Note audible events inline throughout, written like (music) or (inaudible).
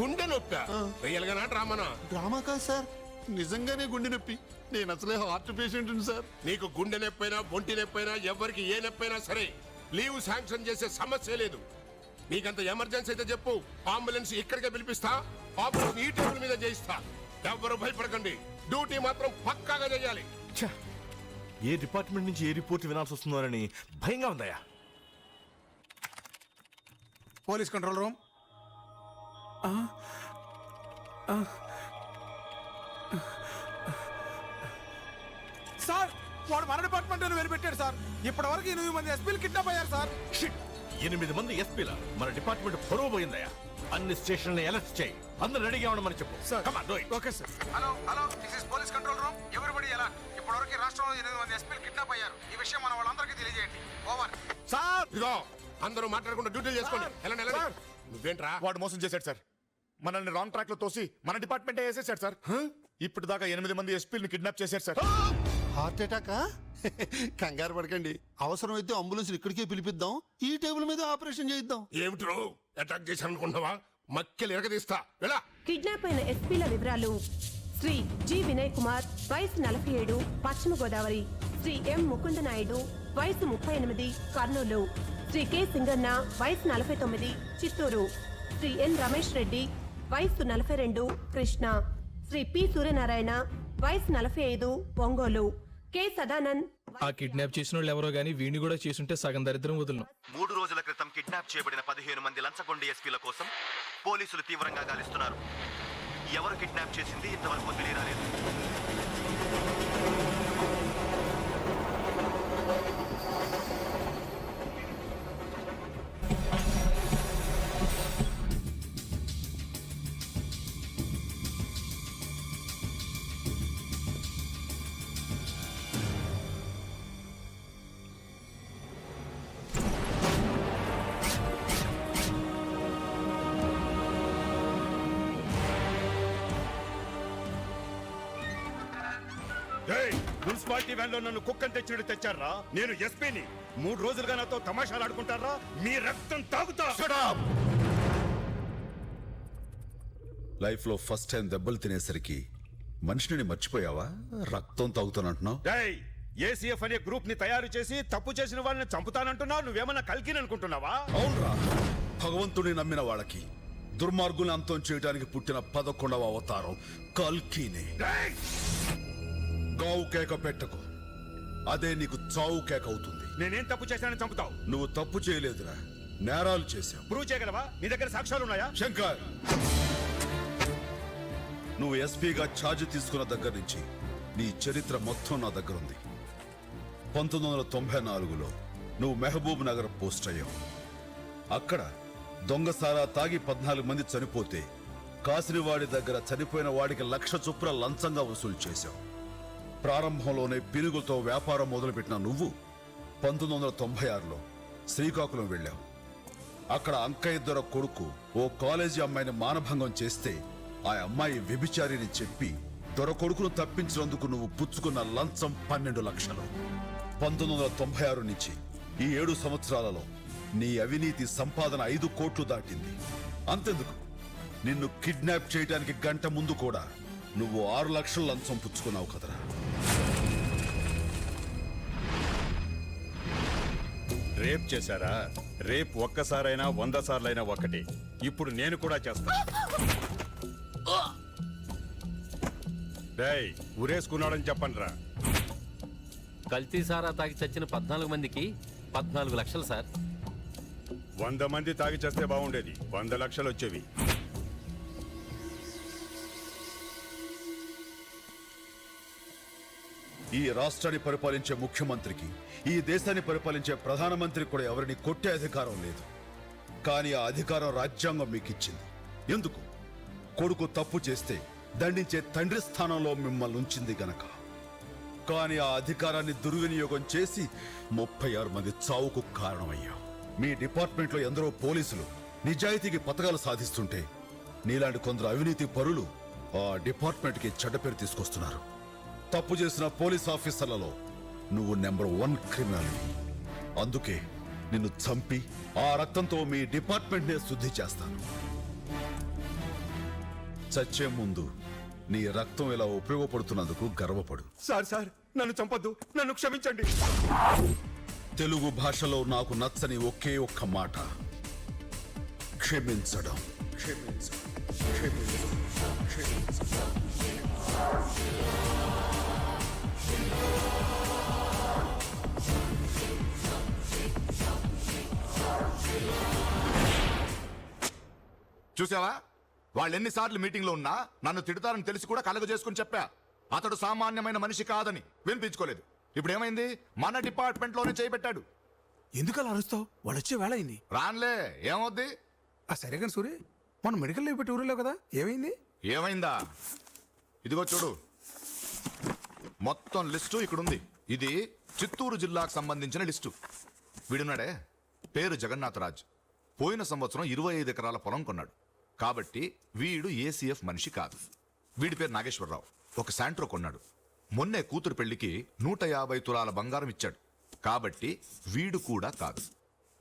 గుండె నొప్పి. రియల్గా డ్రామానా డ్రామా కాదు సార్? నిజంగానే గుండె నొప్పి. నేను అసలే హార్ట్ పేషెంట్ సార్. నీకు గుండె నొప్పైనా ఒంటి నొప్పైనా ఎవరికి ఏ నొప్పైనా సరే లీవ్ శాంక్షన్ చేసే సమస్య లేదు. నీకంత ఎమర్జెన్సీ అయితే చెప్పు. అంబులెన్స్ ఇక్కడికే పిలిపిస్తా. ఆపరేషన్ ఈ టేబుల్ మీద చేయిస్తా. ఎవ్వరు భయపడకండి. డ్యూటీ మాత్రం పక్కాగా చేయాలి. ఛ! ఏ డిపార్ట్మెంట్ నుంచి ఏ రిపోర్ట్ వినాల్సి వస్తుందోనని భయంగా ఉందయ్యా. Police control room. సార్ వాడు మన డిపార్ట్మెంట్ వెలిపెట్టాడు సార్. ఇప్పటి వరకు ఎనిమిది మంది ఎస్పీలు కిడ్నాప్ అయ్యారు సార్. షిట్! ఎనిమిది మంది ఎస్పీల మన డిపార్ట్మెంట్ పొడవు పోయిందయ్యా అన్ని స్టేషన్లు అలర్ట్ చేయి. అందరు రెడీగా ఉండమని చెప్పు. Sir. Okay sir. Hello hello this is police control room everybody ఎలా? ఇప్పటివరకు రాష్ట్రంలో ఎనిమిది మంది ఎస్పీలు కిడ్నాప్ అయ్యారు. ఈ విషయం మన వాళ్ళందరికీ తెలియజేయండి. Over sir! ఇదిగో అందరూ మాట్లాడకుండా డ్యూటీ చేసుకోండి. సార్. నువ్వేంట్రా? వాడు మోసం చేశాడు సార్. మనల్ని రాంగ్ ట్రాక్లో తోసి మన డిపార్ట్మెంట్ వేసేసాడు సార్? ఇప్పుడు దాకా ఎనిమిది మంది ఎస్పీని కిడ్నాప్ చేశారు సార్. హార్ట్ అటాకా కంగారు పడకండి. అవసరమైతే అంబులెన్స్ ఇక్కడికే పిలిపిద్దాం. ఈ టేబుల్ మీద ఆపరేషన్ చేయిద్దాం. ఏమిట్రో? అటాక్ చేశారనుకుంటున్నావా మక్కెలు ఎరగదీస్తా. వెళ్ళా. కిడ్నాప్ అయిన ఎస్పీల వివరాలు. శ్రీ జి వినయ్ కుమార్ వయసు నలభై ఏడు పశ్చిమ గోదావరి. శ్రీ ఎం ముకుంద నాయుడు వయసు ముప్పై ఎనిమిది కర్నూలు. శ్రీ కె సింగన్న వయసు నలభై తొమ్మిది చిత్తూరు. శ్రీ ఎన్ రమేష్ రెడ్డి వయసు నలభై రెండు కృష్ణ. శ్రీ పి సూర్యనారాయణ వయసు నలభై ఐదు ఒంగోలు. కె సదానంద్ ఆ కిడ్నాప్ చేసిన వాళ్ళు ఎవరో గానీ వీడిని కూడా చేసుంటే సగం దరిద్రం వదులును. మూడు రోజుల క్రితం కిడ్నాప్ చేయబడిన పదిహేను మంది లంచగొండ ఎస్పీల కోసం పోలీసులు తీవ్రంగా గాలిస్తున్నారు. ఎవరు కిడ్నాప్ చేసింది ఇంతవరకు తెలియరాలేదు. మున్సిపాలిటీ వ్యాన్లో నన్ను కుక్కని తెచ్చినట్టు తెచ్చారా నేను ఎస్పీని. మూడు రోజులుగా నాతో తమాషాలు ఆడుకుంటారా మీ రక్తం తాగుతా. లైఫ్లో ఫస్ట్ టైం దెబ్బలు తినేసరికి మనిషిని మర్చిపోయావా? రక్తం తాగుతానంటున్నావు? డేయ్ ఏసీఎఫ్ అనే గ్రూప్ని తయారు చేసి తప్పు చేసిన వాళ్ళని చంపుతానంటున్నావు? నువ్వేమన్నా కలికిని అనుకుంటున్నావా? అవునరా. భగవంతుని నమ్మిన వాళ్ళకి దుర్మార్గుని అంతం చేయడానికి పుట్టిన పదకొండవ అవతారం కల్కీనే! గావు కేక పెట్టకు. అదే నీకు చావు కేక అవుతుంది. నేనేం తప్పు చేశానని చంపుతావు? నువ్వు తప్పు చేయలేదురా. నేరాలు చేశావు. ప్రూవ్ చేయగలవా? నీ దగ్గర సాక్ష్యాలు ఉన్నాయా? శంకర్! నువ్వు ఎస్పీగా ఛార్జ్ తీసుకున్న దగ్గర నుంచి నీ చరిత్ర మొత్తం నా దగ్గర ఉంది. పంతొమ్మిది వందల తొంభై నాలుగులో నువ్వు మెహబూబ్ నగర్ పోస్ట్ అయ్యావు. అక్కడ దొంగసారా తాగి పద్నాలుగు మంది చనిపోతే కాసినవాడి దగ్గర చనిపోయిన వాడికి లక్ష చొప్పున లంచంగా వసూలు చేశావు. ప్రారంభంలోనే పినుగులతో వ్యాపారం మొదలుపెట్టిన నువ్వు పంతొమ్మిది వందల తొంభై ఆరులో శ్రీకాకుళం వెళ్ళావు. అక్కడ అంకయ్య దొర కొడుకు ఓ కాలేజీ అమ్మాయిని మానభంగం చేస్తే ఆ అమ్మాయి వ్యభిచారిని చెప్పి దొర కొడుకును తప్పించినందుకు నువ్వు పుచ్చుకున్న లంచం పన్నెండు లక్షలు. పంతొమ్మిది వందల తొంభై ఆరు నుంచి ఈ ఏడు సంవత్సరాలలో నీ అవినీతి సంపాదన ఐదు కోట్లు దాటింది. అంతెందుకు? నిన్ను కిడ్నాప్ చేయడానికి గంట ముందు కూడా నువ్వు ఆరు లక్షల లంచం పుచ్చుకున్నావు కదరా. రేప్ చేశారా? రేప్ ఒక్కసారైనా వంద సార్లైనా ఒకటి. ఇప్పుడు నేను కూడా చేస్తా. డేయ్ ఉరేసుకున్నాడని చెప్పండి రా కల్తీ సారా తాగి చచ్చిన పద్నాలుగు మందికి పద్నాలుగు లక్షలు సార్. వంద మంది తాగి చేస్తే బాగుండేది. వంద లక్షలు వచ్చేవి. ఈ రాష్ట్రాన్ని పరిపాలించే ముఖ్యమంత్రికి ఈ దేశాన్ని పరిపాలించే ప్రధానమంత్రికి కూడా ఎవరిని కొట్టే అధికారం లేదు. కానీ ఆ అధికారం రాజ్యాంగం మీకు ఇచ్చింది ఎందుకు? కొడుకు తప్పు చేస్తే దండించే తండ్రి స్థానంలో మిమ్మల్ని ఉంచింది గనక. కానీ ఆ అధికారాన్ని దుర్వినియోగం చేసి ముప్పై ఆరు మంది చావుకు కారణమయ్యా. మీ డిపార్ట్మెంట్లో ఎందరో పోలీసులు నిజాయితీకి పథకాలు సాధిస్తుంటే నీలాంటి కొందరు అవినీతి పరులు ఆ డిపార్ట్మెంట్కి చెడ్డ పేరు తీసుకొస్తున్నారు. తప్పు చేసిన పోలీస్ ఆఫీసర్లలో నువ్వు నెంబర్ వన్ క్రిమినల్. అందుకే నిన్ను చంపి ఆ రక్తంతో మీ డిపార్ట్మెంట్ నే శుద్ధి చేస్తాను. చచ్చే ముందు నీ రక్తం ఇలా ఉపయోగపడుతున్నందుకు గర్వపడు. సార్ సార్ నన్ను చంపొద్దు. నన్ను క్షమించండి. తెలుగు భాషలో నాకు నచ్చని ఒకే ఒక్క మాట. క్షమించడం. క్షమించడం క్షమించడం క్షమించడం చూసావా? వాళ్ళు ఎన్నిసార్లు మీటింగ్లో ఉన్నా నన్ను తిడతారని తెలిసి కూడా కలగ చేసుకుని చెప్పా. అతడు సామాన్యమైన మనిషి కాదని వినిపించుకోలేదు. ఇప్పుడు ఏమైంది మన డిపార్ట్మెంట్లోనే చేయబెట్టాడు ఎందుకు అలా అరుస్తావు? వాడు వచ్చే వేళ అయింది. రాన్లే ఏమవుద్ది? ఆ సరే కానీ సూరి మనం మెడికల్ లీవ్ పెట్టి ఊరిలో కదా? ఏమైంది? ఏమైందా? ఇదిగో చూడు. మొత్తం లిస్టు ఇక్కడుంది. ఇది చిత్తూరు జిల్లాకు సంబంధించిన లిస్టు. వీడున్నాడే? పేరు జగన్నాథరాజ్. పోయిన సంవత్సరం ఇరవై ఐదు ఎకరాల పొలం కొన్నాడు. కాబట్టి వీడు ఏసీఎఫ్ మనిషి కాదు. వీడి పేరు నాగేశ్వరరావు. ఒక శాంట్రో కొన్నాడు. మొన్నే కూతురు పెళ్ళికి నూట యాభై తులాల బంగారం ఇచ్చాడు. కాబట్టి వీడు కూడా కాదు.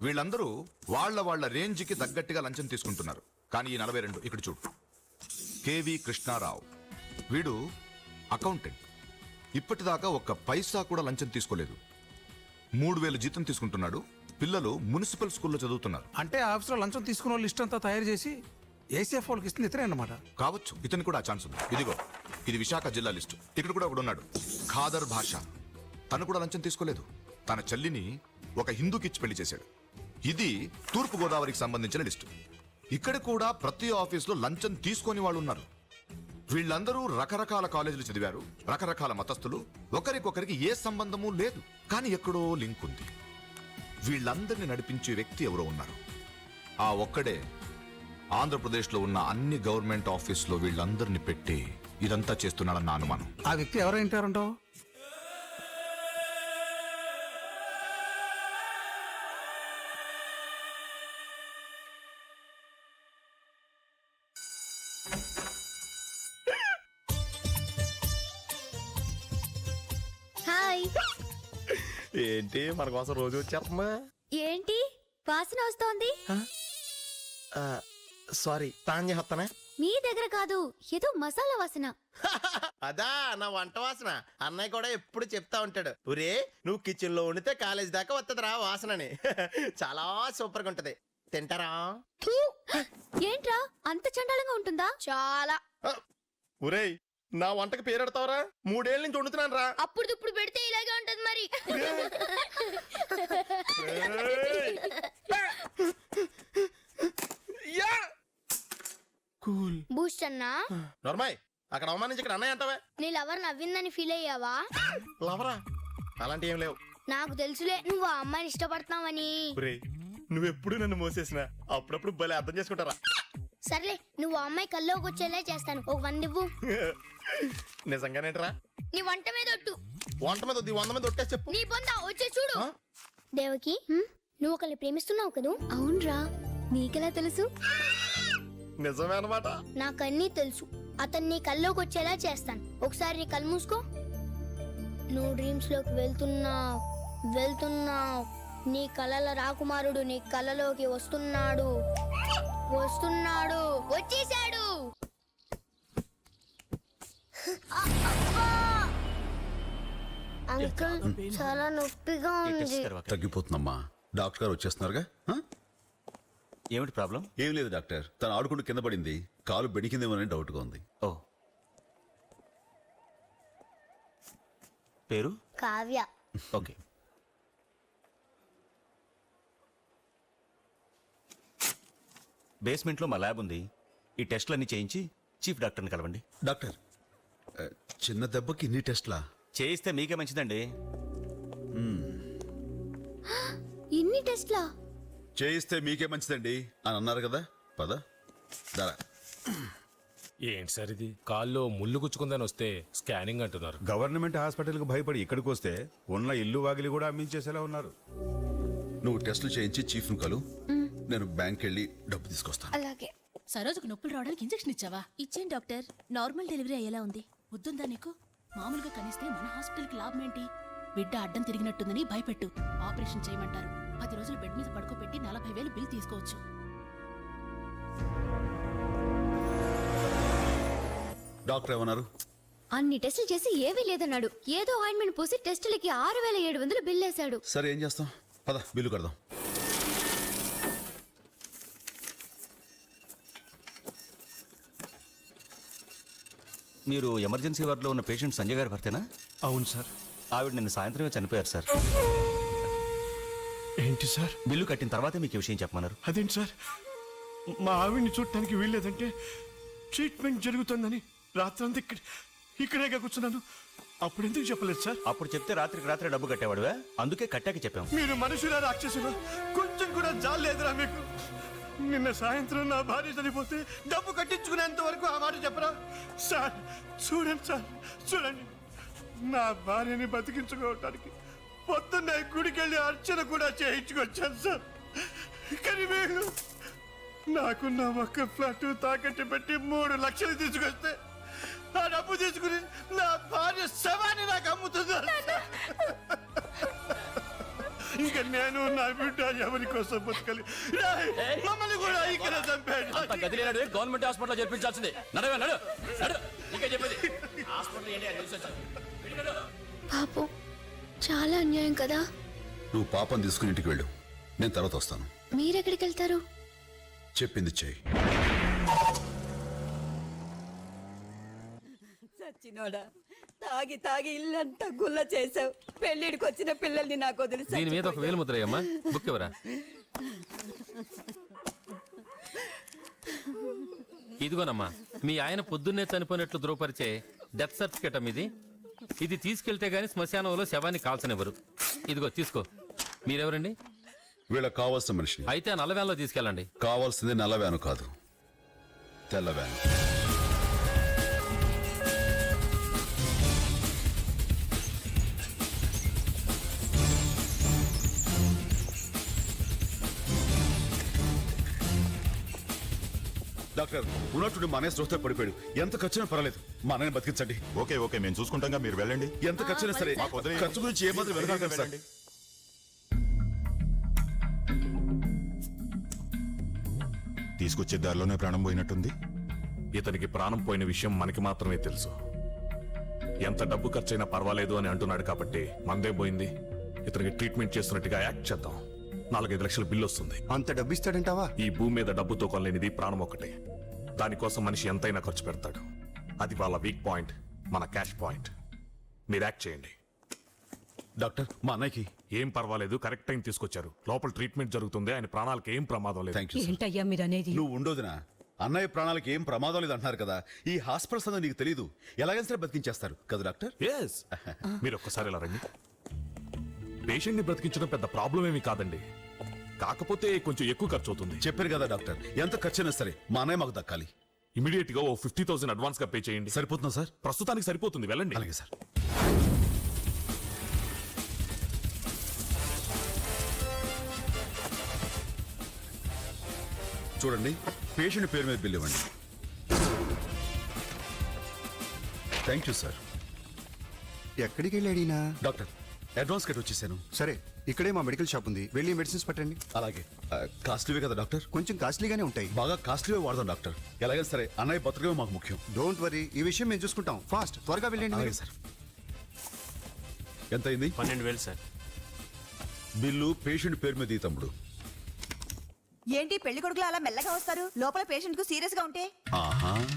వీళ్ళందరూ వాళ్ళ వాళ్ళ రేంజ్కి తగ్గట్టుగా లంచం తీసుకుంటున్నారు. కానీ ఈ నలభై రెండు ఇక్కడ చూడు. కేవి కృష్ణారావు. వీడు అకౌంటెంట్. ఇప్పటిదాకా ఒక్క పైసా కూడా లంచం తీసుకోలేదు. మూడు వేలు జీతం తీసుకుంటున్నాడు. పిల్లలు మున్సిపల్ స్కూల్లో చదువుతున్నారు. అంటే ఆఫీసులో లంచం తీసుకున్న లిస్ట్ అంతా తయారు చేసి ఏసీఎఫ్ వాళ్ళకి ఇస్తుంది ఇతరే అన్నమాట. కావచ్చు. ఇతనికి కూడా ఆ ఛాన్స్ ఉంది. ఇదిగో ఇది విశాఖ జిల్లా లిస్టు. ఇక్కడ కూడా ఒకడు ఉన్నాడు. ఖాదర్ భాష. తను కూడా లంచం తీసుకోలేదు. తన చెల్లిని ఒక హిందూకిచ్చి పెళ్ళి చేశాడు. ఇది తూర్పు గోదావరికి సంబంధించిన లిస్టు. ఇక్కడ కూడా ప్రతి ఆఫీస్లో లంచం తీసుకొని వాళ్ళు ఉన్నారు. వీళ్ళందరూ రకరకాల కాలేజీలు చదివారు. రకరకాల మతస్థులు. ఒకరికొకరికి ఏ సంబంధము లేదు. కానీ ఎక్కడో లింక్ ఉంది. వీళ్ళందరినీ నడిపించే వ్యక్తి ఎవరో ఉన్నారు. ఆ ఒక్కడే ఆంధ్రప్రదేశ్లో ఉన్న అన్ని గవర్నమెంట్ ఆఫీస్లో వీళ్ళందరినీ పెట్టి ఇదంతా చేస్తున్నాడన్న అనుమానం. ఆ వ్యక్తి ఎవరైంటారంటావు హాయ్. ఏంటి మన కోసం రోజు వచ్చేస్తుందా ఏంటి? వాసన వస్తోంది. సారీ తాన్ చేస్తానా మీ దగ్గర కాదు ఏదో మసాలా వాసన. (laughs) అదా నా వంట వాసన. అన్నయ్య కూడా ఎప్పుడు చెప్తా ఉంటాడు. ఒరే నువ్వు కిచెన్లో వండితే కాలేజ్ దాకా వస్తుందిరా వాసనని. (laughs) చాలా సూపర్గా ఉంటది. తింటారా! ఏంట్రా అంత చండాలంగా ఉంటుందా? చాలా. ఒరేయ్ నా వంటకి పేరెడతావరా మూడేళ్ళ నుంచి వండుతున్నాను రా అప్పుడు ఇప్పుడు పెడితే ఇలాగే ఉంటది మరి (laughs) కూల్ బూస్ట్ అన్నా? నర్మాయ్ అక్కడ అవమానించి ఇక్కడ అన్నయ్య అంటావా? నీ లవర్ నవ్విందని ఫీల్ అయ్యావా? లవరా? అలాంటి ఏం లేవు. నాకు తెలుసులే నువ్వు ఆ అమ్మాయిని ఇష్టపడతావని నువ్వెప్పుడు నన్ను మోసేసిన అప్పుడప్పుడు భలే అర్థం చేసుకుంటారా? సర్లే నువ్వు ఆ అమ్మాయి కల్లోకి వచ్చేలా చేస్తాను. ఒక వంద ఇవ్వు. నిజంగానేట్రా? నీ వంట మీద ఒట్టు. వంట మీద వద్దు, వంద మీద ఒట్టేసి చెప్పు. నీ బొంద వచ్చే చూడు. దేవకి నువ్వు ఒకరిని ప్రేమిస్తున్నావు కదూ? అవునరా నీకెలా తెలుసు? నిజమే అనమాట నాకన్నీ తెలుసు. అతన్ని నీ కల్లోకి వచ్చేలా చేస్తాను. ఒకసారి నీ కళ్ళు మూసుకో. నువ్వు డ్రీమ్స్లోకి వెళ్తున్నావు. వెళ్తున్నావు. నీ కలల రాకుమారుడు నీ కలలోకి వస్తున్నాడు. వస్తున్నాడు. వచ్చేసాడు. అంకుల్ చాలా నొప్పిగా ఉంది. తగ్గిపోతుందమ్మా. డాక్టర్ గారు వచ్చేస్తున్నారుగా? ఏమిటి ప్రాబ్లం? ఏం లేదు డాక్టర్. తను ఆడుకుంటూ కింద పడింది. కాలు బెడికిందేమోనని డౌట్గా ఉంది. ఓ. పేరు? కావ్య. ఓకే. బేస్మెంట్లో మా ల్యాబ్ ఉంది. ఈ టెస్ట్లన్నీ చేయించి చీఫ్ డాక్టర్ని కలవండి. డాక్టర్ ఆ, చిన్న దెబ్బకి ఇన్ని టెస్ట్లా? చేయిస్తే మీకే మంచిదండి. (gasps) ఇన్ని టెస్ట్లా? చేయిస్తే మీకే మంచిదండి అని అన్నారు కదా. పద. దరా. ఏంటి సార్ ఇది? కాల్లో ముళ్ళు గుచ్చుకుందని వస్తే స్కానింగ్ అంటున్నారు. గవర్నమెంట్ హాస్పిటల్కి భయపడి ఇక్కడికి వస్తే ఉన్న ఇల్లు వాకిలి కూడా అమ్మించేసేలా ఉన్నారు. నువ్వు టెస్టులు చేయించి చీఫ్ను కలు. నేను బ్యాంక్ వెళ్ళి డబ్బు తీసుకొస్తాను. అలాగే. సరోజకు నొప్పులు రావడానికి ఇంజెక్షన్ ఇచ్చావా? ఇచ్చాను డాక్టర్. నార్మల్ డెలివరీ అయ్యేలా ఉంది. వద్దుందా నీకు? మామూలుగా కనిస్తే మన హాస్పిటల్కి లాభం ఏంటి? బిడ్డ అడ్డం తిరిగినట్టుందని భయపెట్టు. ఆపరేషన్ చేయమంటారు. పది రోజులు బెడ్ మీద పడుకోబెట్టి నలభై వేలు బిల్ తీసుకోవచ్చు. డాక్టర్ ఏమన్నారు? అన్ని టెస్టులు చేసి ఏమీ లేదన్నాడు. ఏదో ఆయింట్మెంట్ పోసి టెస్టులకి ఆరు వేల ఏడు వందలు బిల్ వేశాడు. సరే ఏం చేస్తాం? పద బిల్లు కడదాం. మీరు ఎమర్జెన్సీ వార్డులో ఉన్న పేషెంట్ సంజయ్ గారి భర్తేనా? అవును సార్. ఆవిడ నిన్న సాయంత్రమే చనిపోయారు సార్. ఏంటి సార్? బిల్లు కట్టిన తర్వాతే మీకు ఈ విషయం చెప్పమన్నారు. అదేంటి సార్? మా ఆవిడ్ని చూడటానికి వీల్లేదంటే ట్రీట్మెంట్ జరుగుతుందని రాత్రంతా ఇక్కడ ఇక్కడేగా కూర్చున్నాను. అప్పుడు ఎందుకు చెప్పలేదు సార్? అప్పుడు చెప్తే రాత్రికి రాత్రి డబ్బు కట్టేవాడువా? అందుకే కట్టాక చెప్పాం. మీరు మనుషుల రాక్షసులు కొంచెం కూడా జాలేదురా మీకు. నిన్న సాయంత్రం నా భార్య చనిపోతే డబ్బు కట్టించుకునేంత వరకు ఆ మాట చెప్పరా? సార్ చూడండి సార్ చూడండి. నా భార్యని బతికించుకోవటానికి పొద్దున్నే గుడికెళ్ళి అర్చన కూడా చేయించుకొచ్చాను సార్. కానీ వీళ్ళు నాకున్న ఒక్క ఫ్లాట్ తాకట్టు పెట్టి మూడు లక్షలు తీసుకొస్తే ఆ డబ్బు తీసుకుని నా భార్య శవాన్ని నాకు సార్. ఇక నేను నా బిడ్డ ఎవరి కోసం బతకాలి? రాయ్, మమ్మల్ని కూడా ఇక్కడ చంపాడు గవర్నమెంట్ హాస్పిటల్ చేర్పించాల్సిందే. నడవే నడు నడు. ఇంకా చెప్పేది. హాస్పిటల్ ఏంటి అని చూసి వచ్చాను. పాపం చాలా అన్యాయం కదా? నువ్వు పాపం తీసుకుని ఇంటికి వెళ్ళు. నేను తర్వాత వస్తాను. మీరెక్కడికి వెళ్తారు చెప్పింది చెయ్యి. చచ్చినోడా తాగి తాగి ఇల్లంతా గుల్ల చేసావు పెళ్ళిడికి వచ్చిన పిల్లల్ని నాకు వదిలి దీని మీద ఒక వేలు ముద్రయ్యమ్మా బుక్ ఎవరా ఇదిగోనమ్మా మీ ఆయన పొద్దున్నే చనిపోయినట్లు ధృవపరిచే డెత్ సర్టిఫికేట్ అమ్మ ఇది. ఇది తీసుకెళ్తే గానీ శ్మశానంలో శవాన్ని కాల్చనివ్వరు. ఇదిగో తీసుకో. మీరెవరండి? వీళ్ళకి కావాల్సిన మనిషిని. అయితే ఆ నల్ల వ్యాన్లో తీసుకెళ్ళండి. కావాల్సింది నల్ల వ్యాను కాదు. తెల్ల వ్యాను. డాక్టర్. ఉన్నట్టుండి మా అన్నయ్య స్రోత పడిపోయాడు. ఎంత ఖర్చునా పర్వాలేదు. మా అన్నయ్య బతికించండి. Okay okay. మేము చూసుకుంటాం మీరు వెళ్ళండి. ఎంత ఖర్చునా సరే మాకు వదిలేయండి. ఖర్చు గురించి ఏమాత్రం వెళ్ళకండి సార్. తీసుకొచ్చే దారిలోనే ప్రాణం పోయినట్టుంది. ఇతనికి ప్రాణం పోయిన విషయం మనకి మాత్రమే తెలుసు. ఎంత డబ్బు ఖర్చైనా పర్వాలేదు అని అంటున్నాడు కాబట్టి మందే పోయింది. ఇతనికి ట్రీట్మెంట్ చేస్తున్నట్టుగా యాక్ట్ చేద్దాం. నాలుగైదు లక్షల బిల్లు వస్తుంది. అంత డబ్బు ఇస్తాడంటావా? ఈ భూమి మీద డబ్బుతో కొనలేనిది ప్రాణం ఒకటే దానికోసం మనిషి ఎంతైనా ఖర్చు పెడతాడు. అది వాళ్ళ వీక్ పాయింట్ మన క్యాష్ పాయింట్ మీరు యాక్ట్ చేయండి. డాక్టర్ మా అన్నయ్యకి. ఏం పర్వాలేదు కరెక్ట్ టైం తీసుకొచ్చారు. లోపల ట్రీట్మెంట్ జరుగుతుంది ఆయన ప్రాణాలకు ఏం ప్రమాదం లేదు. థ్యాంక్ యూ సార్ ఏంటయ్యా మీరు అనేది నువ్వు ఉండోదినా అన్నయ్య ప్రాణాలకు ఏం ప్రమాదం లేదు అంటున్నారు కదా. ఈ హాస్పిటల్స్ అంతా నీకు తెలియదు ఎలాగైనా సరే బతికించేస్తారు కదా డాక్టర్? ఎస్ మీరు ఒక్కసారి ఇలా రండి. పేషెంట్ని బ్రతికించడం పెద్ద ప్రాబ్లం ఏమీ కాదండి. కాకపోతే కొంచెం ఎక్కువ ఖర్చు అవుతుంది చెప్పారు కదా డాక్టర్. ఎంత ఖర్చైనా సరే మా అన్నయ్య మాకు దక్కాలి. ఇమీడియట్గా ఓ ఫిఫ్టీ థౌసండ్ అడ్వాన్స్గా పే చేయండి. సరిపోతుందా సార్? ప్రస్తుతానికి సరిపోతుంది. వెళ్ళండి. అలాగే సార్. చూడండి పేషెంట్ పేరు మీద బిల్ ఇవ్వండి. థ్యాంక్ యూ సార్ ఎక్కడికి వెళ్ళాడినా డాక్టర్ అడ్వాన్స్ కట్ వచ్చేసాను. సరే ఇక్కడే మా మెడికల్ షాప్ ఉంది. వెళ్ళి మెడిసిన్స్ పట్టండి. అలాగే. కాస్ట్లీవే కదా డాక్టర్? కొంచెం కాస్ట్లీగానే ఉంటాయి. బాగా కాస్ట్లీవే వాడదాం డాక్టర్. ఎలాగైనా సరే అన్నయ్య బతకమే మాకు ముఖ్యం. డోంట్ వరీ ఈ విషయం మేము చూసుకుంటాం. ఫాస్ట్ త్వరగా వెళ్ళండి. సార్. ఎంత అయింది పన్నెండు వేలు సార్. బిల్లు పేషెంట్ పేరు మీద ఈ తమ్ముడు. ఏంటి పెళ్ళి కొడుకులు అలా మెల్లగా వస్తారు? లోపల పేషెంట్కు సీరియస్గా ఉంటే? ఆహా.